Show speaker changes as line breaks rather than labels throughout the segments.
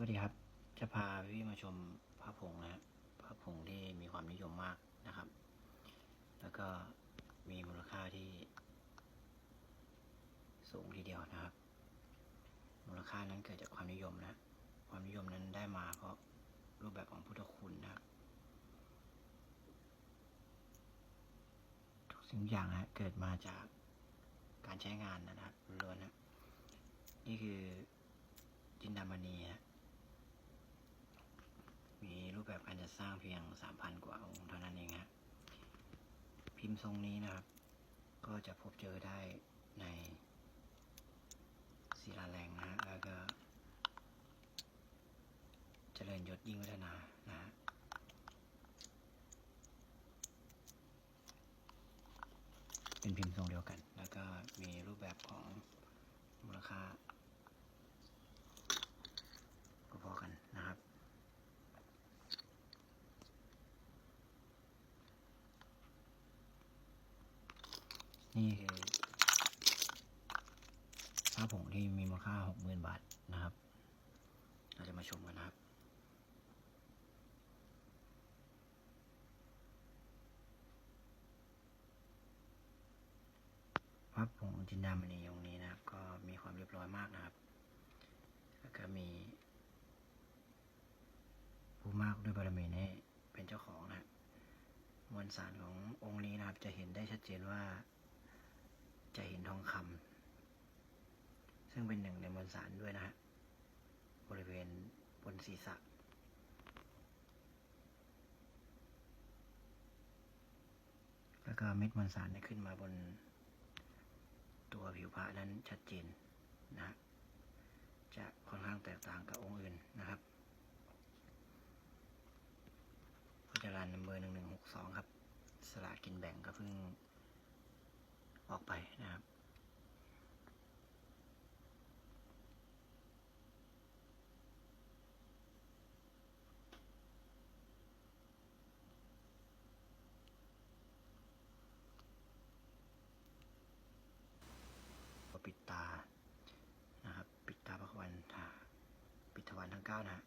วัสดีครับ จะพาพี่มาชมพระผงนะครับพระผงที่มีความนิยมมากนะครับ แล้วก็มีมูลค่าที่สูงทีเดียวนะครับ มูลค่านั้นเกิดจากความนิยมนะ ความนิยมนั้นได้มาเพราะรูปแบบของพุทธคุณนะครับ ทุกสิ่งอย่างนะเกิดมาจากการใช้งานนะครับล้วนนะนี่คือจินดามณีฮะ มีรูปแบบการ จัดสร้างเพียง3,000กว่าองค์เท่านั้นเองฮะพิมพ์ทรงนี้นะครับ ก็จะพบเจอได้ในศิลาแรงนะฮะแล้วก็เจริญยศยิ่งวัฒนานะฮะเป็นพิมพ์ทรงเดียวกัน แล้วก็มีรูปแบบของมูลค่าก็พอกันนะครับ นี่คือผ้าผงที่มีมูลค่าหกหมื่นบาทนะครับ เราจะมาชมกันนะครับพระผงจินดามณีองค์นี้นะครับ ก็มีความเรียบร้อยมากนะครับ แล้วก็มี ผู้มากด้วยบารมีนี้เป็นเจ้าของนะครับมวลสารขององค์นี้นะครับจะเห็นได้ชัดเจนว่า จะเห็นทองคำซึ่งเป็นหนึ่งในมวลสารด้วยนะฮะบริเวณบนศีรษะแล้วก็เม็ดมวลสารเนี่ขึ้นมาบนตัวผิวพระนั้นชัดเจนนะฮะจะค่อนข้างแตกต่างกับองค์อื่นนะครับพจารานนัมเบอร์หนึ่งหนึ่งหกสองครับ สลากินแบ่งก็เพิ่ง ไปนะครับ ปิดตานะครับ ปิดตาพระวันทาปิดทวารทั้งเก้านะฮะ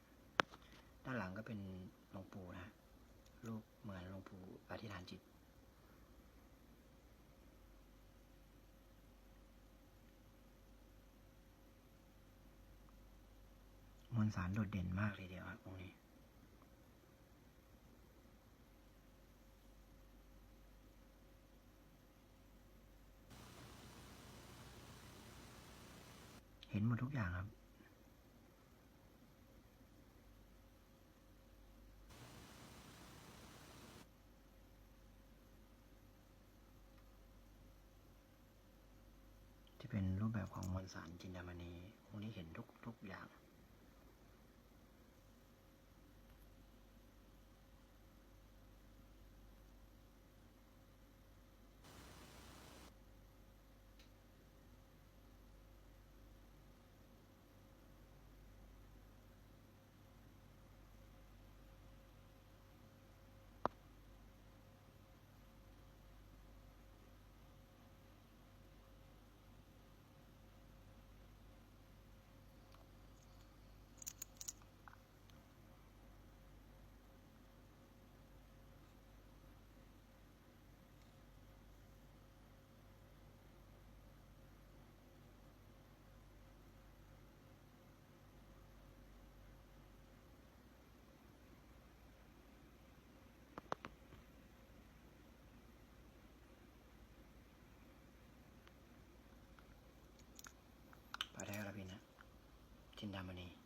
ด้านหลังก็เป็นหลวงปู่นะฮะรูปเหมือนหลวงปู่อธิษฐานจิต วลสารโดดเด่นมากเลยเดียวครับตรงนี้เห็นหมดทุกอย่างครับ ที่เป็นรูปแบบของมวลสารจินดามณีพวกนี้เห็นทุกทุกอย่าง ปลาแ